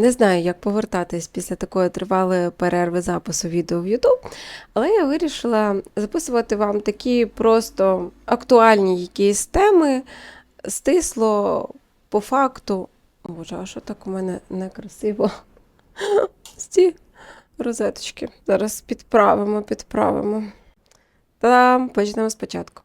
Не знаю, як повертатись після такої тривалої перерви запису відео в YouTube, але я вирішила записувати вам такі просто актуальні якісь теми, стисло по факту. Боже, а що так у мене некрасиво? Ці розеточки. Зараз підправимо, підправимо. Та почнемо спочатку.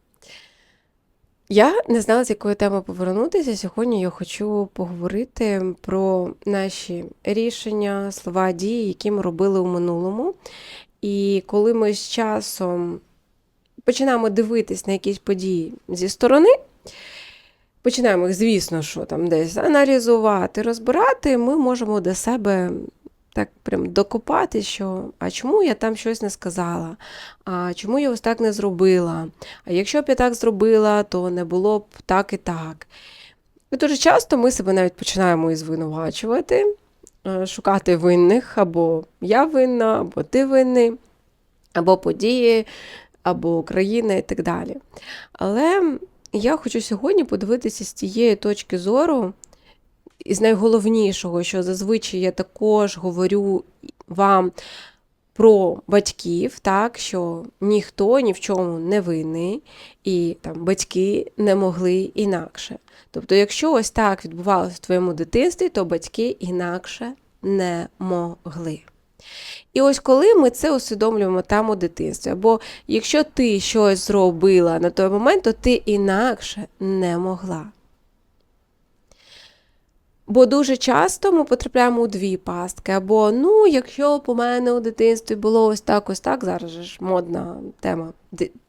Я не знала, з якої теми повернутися. Сьогодні я хочу поговорити про наші рішення, слова, дії, які ми робили у минулому. І коли ми з часом починаємо дивитись на якісь події зі сторони, починаємо їх, звісно, що там десь аналізувати, розбирати, ми можемо до себе так прям докопати, що а чому я там щось не сказала, а чому я ось так не зробила, а якщо б я так зробила, то не було б так і так. І дуже часто ми себе навіть починаємо і звинувачувати, е, шукати винних, або я винна, або ти винний, або події, або Україна і так далі. Але я хочу сьогодні подивитися з тієї точки зору, із найголовнішого, що зазвичай я також говорю вам про батьків, так, що ніхто ні в чому не винний, і там батьки не могли інакше. Тобто, якщо ось так відбувалося в твоєму дитинстві, то батьки інакше не могли. І ось коли ми це усвідомлюємо там у дитинстві, або якщо ти щось зробила на той момент, то ти інакше не могла. Бо дуже часто ми потрапляємо у дві пастки. Або, ну, якщо у мене у дитинстві було ось так, ось так, зараз ж модна тема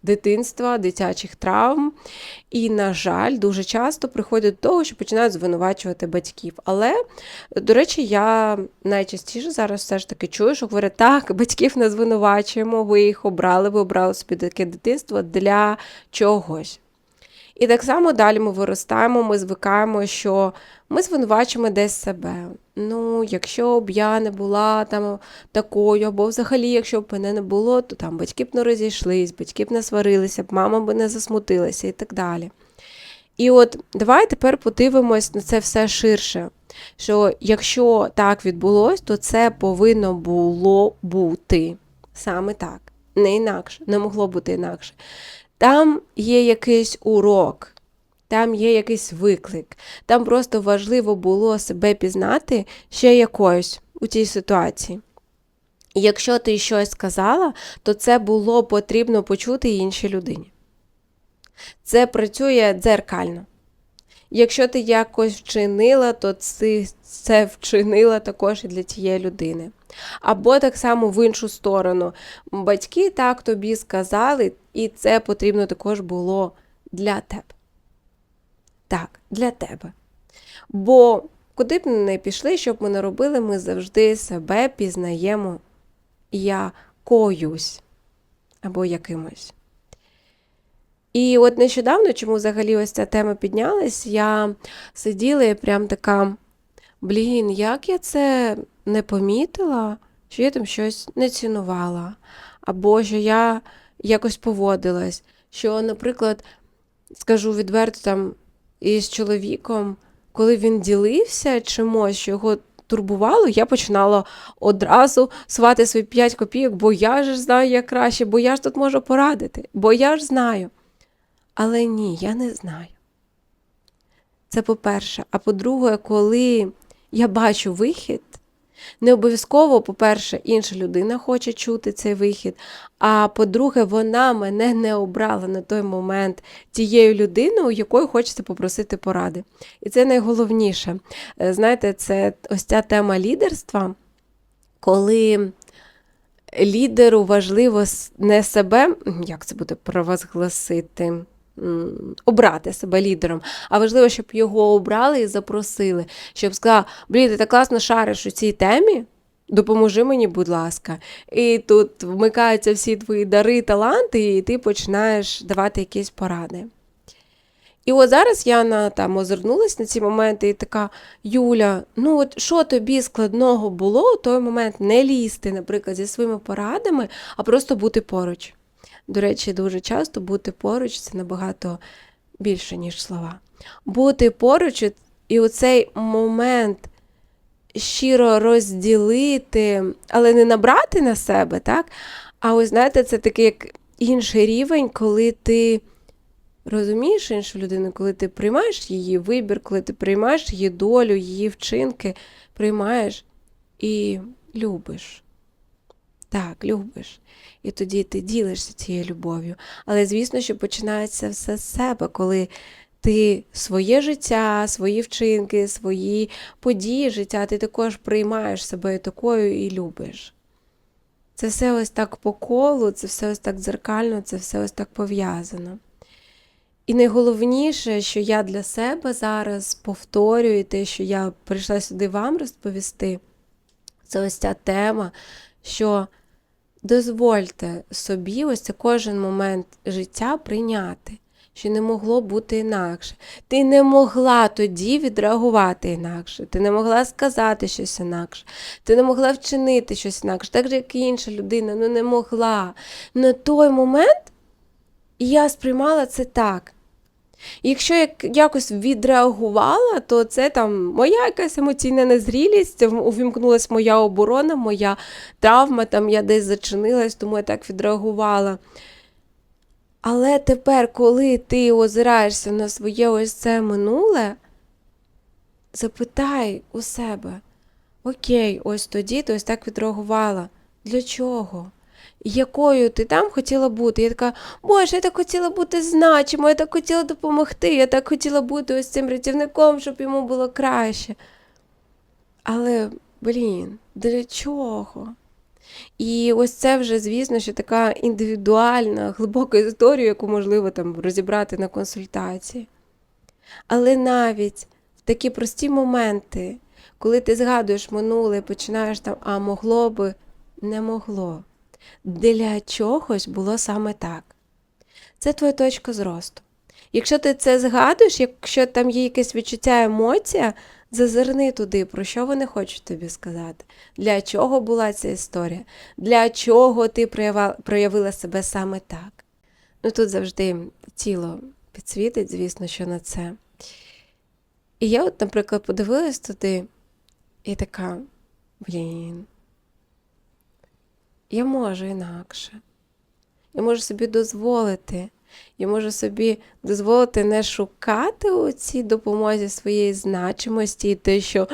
дитинства, дитячих травм. І, на жаль, дуже часто приходять до того, що починають звинувачувати батьків. Але, до речі, я найчастіше зараз все ж таки чую, що говорять, так, батьків не звинувачуємо, ви їх обрали, ви обрали собі таке дитинство для чогось. І так само далі ми виростаємо, ми звикаємо, що ми звинувачуємо десь себе. Ну, якщо б я не була там такою, або взагалі, якщо б мене не було, то там батьки б не розійшлись, батьки б не сварилися, б мама б не засмутилася і так далі. І от давай тепер подивимось на це все ширше. Що якщо так відбулось, то це повинно було бути саме так, не інакше, не могло бути інакше. Там є якийсь урок, там є якийсь виклик, там просто важливо було себе пізнати ще якоюсь у цій ситуації. Якщо ти щось сказала, то це було потрібно почути іншій людині. Це працює дзеркально. Якщо ти якось вчинила, то ти це вчинила також і для тієї людини. Або так само в іншу сторону. Батьки так тобі сказали, і це потрібно також було для тебе. Так, для тебе. Бо куди б не пішли, що б ми не робили, ми завжди себе пізнаємо якоюсь або якимось. І от нещодавно, чому взагалі ось ця тема піднялась, я сиділа і прям така, блін, як я це не помітила, що я там щось не цінувала, або що я якось поводилась, що, наприклад, скажу відверто там із чоловіком, коли він ділився чимось, що його турбувало, я починала одразу свати свої 5 копійок, бо я ж знаю, як краще, бо я ж тут можу порадити, бо я ж знаю. Але ні, я не знаю. Це по-перше. А по-друге, коли я бачу вихід, не обов'язково, по-перше, інша людина хоче чути цей вихід. А по-друге, вона мене не обрала на той момент тією людиною, якою хочеться попросити поради. І це найголовніше. Е, Знаєте, це ось ця тема лідерства, коли лідеру важливо не себе, як це буде провозгласити, обрати себе лідером, а важливо, щоб його обрали і запросили, щоб сказали, блін, ти так класно шариш у цій темі. Допоможи мені, будь ласка. І тут вмикаються всі твої дари, таланти, і ти починаєш давати якісь поради. І от зараз я на, там озирнулась на ці моменти і така, Юля, ну от що тобі складного було у той момент не лізти, наприклад, зі своїми порадами, а просто бути поруч. До речі, дуже часто бути поруч це набагато більше, ніж слова. Бути поруч і- і оцей момент, щиро розділити, але не набрати на себе, так? А ось знаєте, це такий як інший рівень, коли ти розумієш іншу людину, коли ти приймаєш її вибір, коли ти приймаєш її долю, її вчинки, приймаєш і любиш. Так, любиш. І тоді ти ділишся цією любов'ю. Але звісно, що починається все з себе, коли ти своє життя, свої вчинки, свої події життя, ти також приймаєш себе такою і любиш. Це все ось так по колу, це все ось так дзеркально, це все ось так пов'язано. І найголовніше, що я для себе зараз повторюю, те, що я прийшла сюди вам розповісти, це ось ця тема, що дозвольте собі ось це кожен момент життя прийняти, що не могло бути інакше. Ти не могла тоді відреагувати інакше, ти не могла сказати щось інакше, ти не могла вчинити щось інакше, так же, як і інша людина, ну не могла. На той момент я сприймала це так. Якщо я якось відреагувала, то це там моя якась емоційна незрілість, увімкнулася моя оборона, моя травма, там я десь зачинилась, тому я так відреагувала. Але тепер, коли ти озираєшся на своє ось це минуле, запитай у себе: Окей, ось тоді ти ось так відреагувала. Для чого? Якою ти там хотіла бути. Я така, Боже, я так хотіла бути значимою, я так хотіла допомогти, я так хотіла бути ось цим рятівником, щоб йому було краще. Але, блін, для чого? І ось це вже, звісно, що така індивідуальна, глибока історія, яку можливо там розібрати на консультації. Але навіть в такі прості моменти, коли ти згадуєш минуле, починаєш там, а могло би, не могло для чогось було саме так. Це твоя точка зросту. Якщо ти це згадуєш, якщо там є якесь відчуття емоція, зазирни туди, про що вони хочуть тобі сказати, для чого була ця історія, для чого ти проявила себе саме так. Ну тут завжди тіло підсвітить, звісно, що на це. І я, от, наприклад, подивилась туди і така, блін, я можу інакше. Я можу собі дозволити. Я можу собі дозволити не шукати у цій допомозі своєї значимості і те, що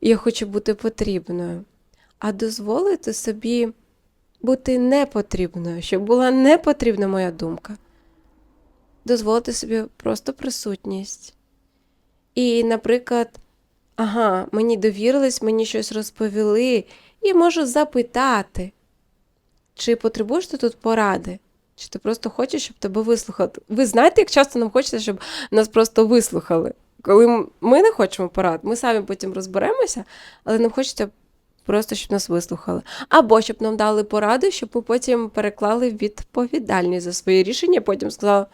я хочу бути потрібною, а дозволити собі бути непотрібною, щоб була непотрібна моя думка. Дозволити собі просто присутність. І, наприклад, ага, мені довірились, мені щось розповіли, і можу запитати. Чи потребуєш ти тут поради? Чи ти просто хочеш, щоб тебе вислухали? Ви знаєте, як часто нам хочеться, щоб нас просто вислухали? Коли ми не хочемо порад, ми самі потім розберемося, але нам хочеться просто, щоб нас вислухали. Або щоб нам дали поради, щоб ми потім переклали відповідальність за свої рішення, потім сказали: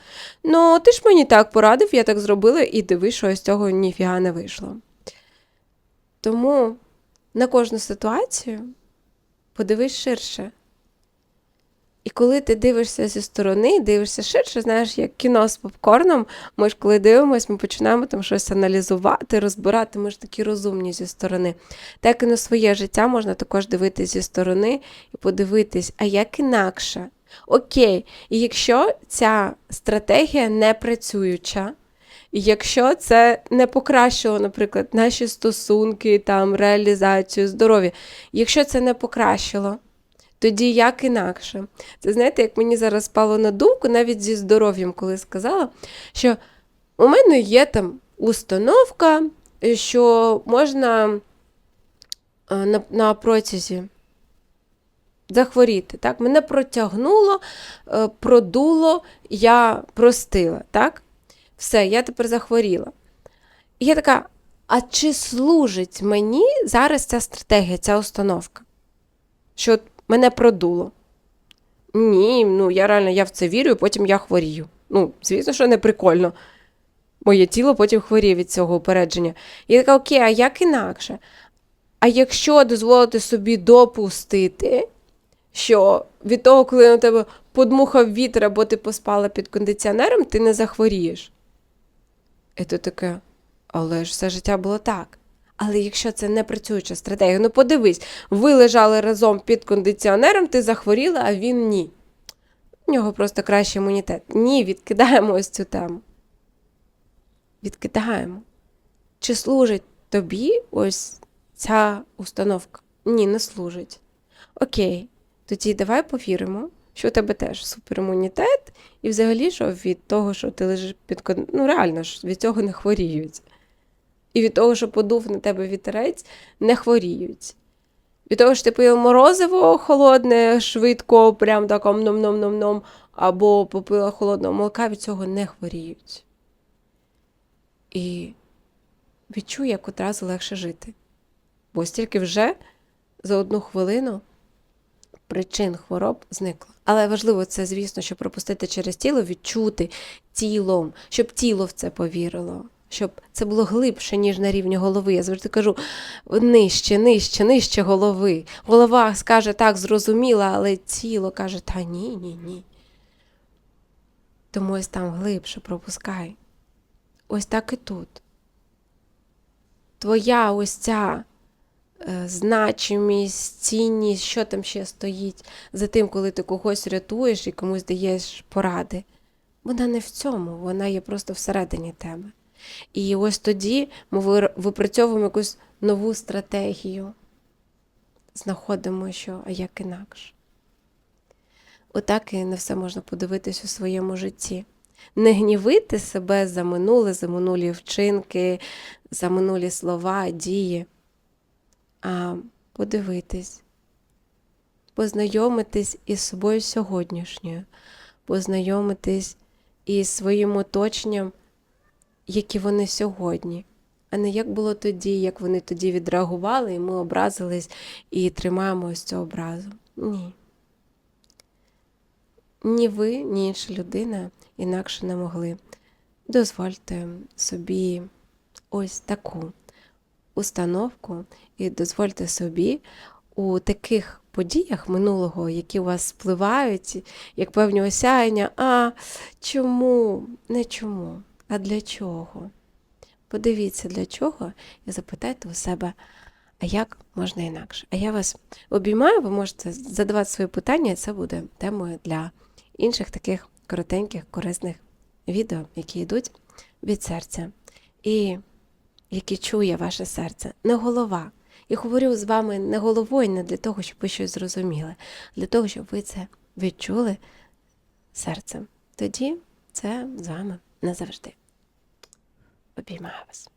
ну, ти ж мені так порадив, я так зробила, і дивись, що з цього ніфіга не вийшло. Тому на кожну ситуацію подивись ширше. І коли ти дивишся зі сторони, дивишся ширше, знаєш, як кіно з попкорном, ми ж коли дивимося, ми починаємо там щось аналізувати, розбирати, ми ж такі розумні зі сторони. Так і на своє життя можна також дивитися зі сторони і подивитись, а як інакше. Окей, і якщо ця стратегія не працююча, і якщо це не покращило, наприклад, наші стосунки, там, реалізацію, здоров'я, якщо це не покращило, тоді як інакше. Це знаєте, як мені зараз спало на думку, навіть зі здоров'ям, коли сказала, що у мене є там установка, що можна е, на на протязі захворіти. Так? Мене протягнуло, е, продуло, я простила. так? Все, я тепер захворіла. І я така, а чи служить мені зараз ця стратегія, ця установка? Що мене продуло. Ні, ну я реально я в це вірю, і потім я хворію. Ну, звісно, що не прикольно. Моє тіло потім хворіє від цього упередження. І я така, окей, а як інакше? А якщо дозволити собі допустити, що від того, коли на тебе подмухав вітер, або ти поспала під кондиціонером, ти не захворієш. І то таке, але ж все життя було так. Але якщо це не працююча стратегія, ну подивись, ви лежали разом під кондиціонером, ти захворіла, а він ні. У нього просто кращий імунітет. Ні, відкидаємо ось цю тему. Відкидаємо. Чи служить тобі ось ця установка? Ні, не служить. Окей, тоді давай повіримо, що у тебе теж суперімунітет, і взагалі, що від того, що ти лежиш під ну реально ж від цього не хворіють. І від того, що подув на тебе вітерець, не хворіють. Від того, що ти поїв морозиво холодне, швидко, прям так ном-ном-ном-ном, або попила холодного молока, від цього не хворіють. І відчуй, як одразу легше жити. Бо стільки вже за одну хвилину причин хвороб зникло. Але важливо це, звісно, щоб пропустити через тіло, відчути тілом, щоб тіло в це повірило, щоб це було глибше, ніж на рівні голови. Я завжди кажу нижче, нижче, нижче голови. Голова скаже так, зрозуміла, але тіло каже, та ні, ні, ні. Тому ось там глибше пропускай. Ось так і тут. Твоя ось ця е, значимість, цінність, що там ще стоїть за тим, коли ти когось рятуєш і комусь даєш поради. Вона не в цьому, вона є просто всередині тебе. І ось тоді ми випрацьовуємо якусь нову стратегію. Знаходимо, що, а як інакше. Отак і на все можна подивитись у своєму житті. Не гнівити себе за минуле, за минулі вчинки, за минулі слова, дії, а подивитись, познайомитись із собою сьогоднішньою, познайомитись із своїм оточенням, які вони сьогодні, а не як було тоді, як вони тоді відреагували, і ми образились і тримаємо ось цю образу. Ні. Ні ви, ні інша людина інакше не могли. Дозвольте собі ось таку установку і дозвольте собі у таких подіях минулого, які у вас спливають, як певні осяяння, а чому? Не чому, а для чого? Подивіться, для чого, і запитайте у себе, а як можна інакше? А я вас обіймаю, ви можете задавати свої питання, і це буде темою для інших таких коротеньких, корисних відео, які йдуть від серця. І які чує ваше серце, не голова. Я говорю з вами не головою, не для того, щоб ви щось зрозуміли, а для того, щоб ви це відчули серцем. Тоді це з вами назавжди. Обіймаю вас.